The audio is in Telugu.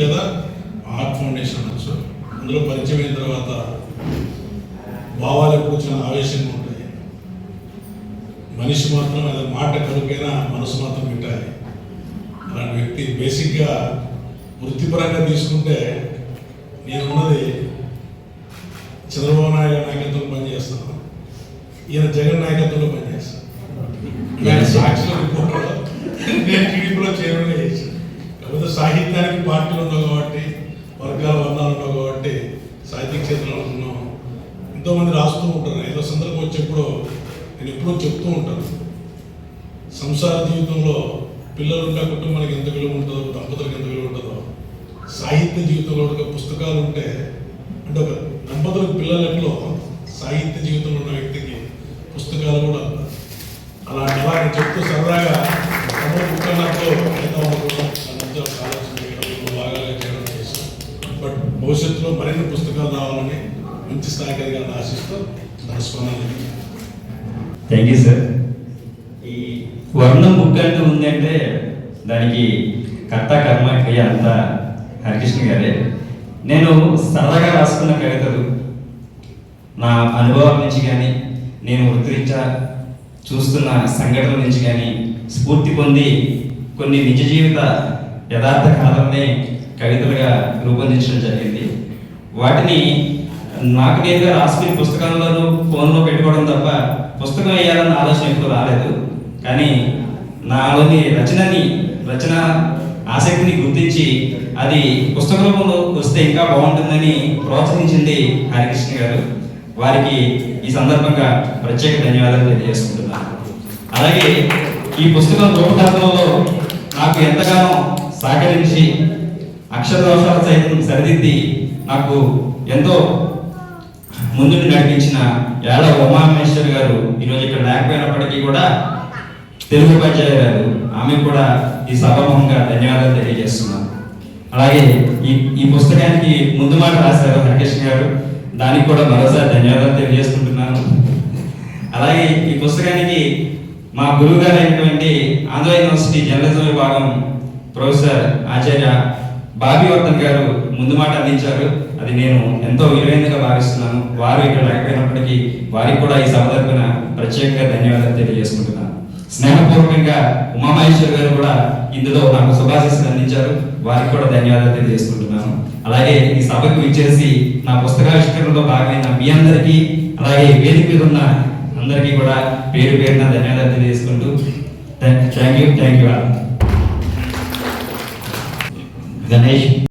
లేదా ఆర్ట్ ఫౌండేషన్ అనొచ్చు అందులో పరిచయం అయిన తర్వాత భావాలకు కూర్చున్న ఆవేశంగా ఉంటాయి. మనిషి మాత్రం అది మాట కలుపైనా మనసు మాత్రం పెట్టాలి అలాంటి వ్యక్తి బేసిక్గా వృత్తిపరంగా తీసుకుంటే నేనున్నది చంద్రబాబు నాయుడు నాయకత్వం పనిచేస్తాను. ఈయన జగన్ నాయకత్వంలో పనిచేస్తాను. సాక్షిలో నేను టీడీపీలో చేరడం లేకపోతే సాహిత్యానికి పార్టీలు ఉన్నావు కాబట్టి వర్గాల వర్ణాలు ఉన్నావు కాబట్టి సాహిత్య క్షేత్రంలో ఉన్నాం ఎంతోమంది రాస్తూ ఉంటారు. ఏదో సందర్భం వచ్చేప్పుడు నేను ఎప్పుడూ చెప్తూ ఉంటాను. సంసార జీవితంలో పిల్లలు ఉంటే కుటుంబానికి ఎంత విలువ ఉంటుందో దంపతులకు ఎంత విలువ ఉంటుందో సాహిత్య జీవితంలో ఒక పుస్తకాలు ఉంటే అంటే ఒక దంపతులకు పిల్లలలో సాహిత్య జీవితంలో ఉన్న వ్యక్తికి పుస్తకాలు కూడా అలా అలా చెప్తూ సరదాగా ప్రమోద్ మరిన్ని పుస్తకాలు రావాలని మంచి స్థాయికి ఎదగాలని ఆశిస్తూ నమస్కారం థ్యాంక్ యూ సార్ ఈ వర్ణం బుక్ అంటూ ఉందంటే దానికి కర్త కర్మ క్రియ అంతా హరికృష్ణ గారే. నేను సరదాగా రాసుకున్న కవితలు నా అనుభవాల నుంచి కానీ నేను వృత్తిరీత్యా చూస్తున్న సంఘటనల నుంచి కానీ స్ఫూర్తి పొంది కొన్ని నిజ జీవిత యథార్థ కాలాన్ని కవితలుగా రూపొందించడం జరిగింది. వాటిని నాకు నేరుగా రాసుకుని పుస్తకంలోనూ ఫోన్లో పెట్టుకోవడం తప్ప పుస్తకం వేయాలన్న ఆలోచన ఎప్పుడు రాలేదు. కానీ నాలోని రచనని రచన ఆసక్తిని గుర్తించి అది పుస్తక రూపంలో వస్తే ఇంకా బాగుంటుందని ప్రోత్సహించింది హరికృష్ణ గారు. వారికి ఈ సందర్భంగా ప్రత్యేక ధన్యవాదాలు తెలియజేసుకుంటున్నాను. అలాగే ఈ పుస్తకం రూపకల్పనలో నాకు ఎంతగానో సహకరించి అక్షర దోషాలు సైతం సరిదిద్ది నాకు ఎంతో ముందుని నడిపించిన యాడ ఉమామేశ్వర్ గారు ఈరోజు ఇక్కడ లేకపోయినప్పటికీ కూడా తెలుగు ఉపాధ్యాయ గారు ఆమె కూడా ఈ సభాముఖంగా ధన్యవాదాలు తెలియజేస్తున్నాను. అలాగే ఈ ఈ పుస్తకానికి ముందు మాట రాశారు హరికృష్ణ గారు దానికి కూడా మరోసారి ధన్యవాదాలు తెలియజేసుకుంటున్నాను. అలాగే ఈ పుస్తకానికి మా గురువు గారు అయినటువంటి ఆంధ్ర యూనివర్సిటీ జర్నలిజం విభాగం ప్రొఫెసర్ ఆచార్య బాబీ వర్ధన్ గారు ముందు మాట అందించారు. అది నేను ఎంతో విలువైనదిగా భావిస్తున్నాను. వారు ఇక్కడ లేకపోయినప్పటికీ వారికి కూడా ఈ సందర్భన ప్రత్యేకంగా ధన్యవాదాలు తెలియజేసుకుంటున్నాను. స్నేహపూర్వకంగా ఉమామహేశ్వర్ గారు కూడా ఇందులో నాకు శుభాశీస్సులు అందించారు. వారికి కూడా ధన్యవాదాలు తెలియజేసుకుంటున్నాను. అలాగే ఈ సభకు ఇచ్చేసి నా పుస్తకావిష్కరణలో భాగమైన మీ అందరికీ అలాగే వేదిక మీద ఉన్న అందరికీ కూడా పేరు పేరున ధన్యవాదాలు తెలియజేసుకుంటూ thank you thank you Ganesh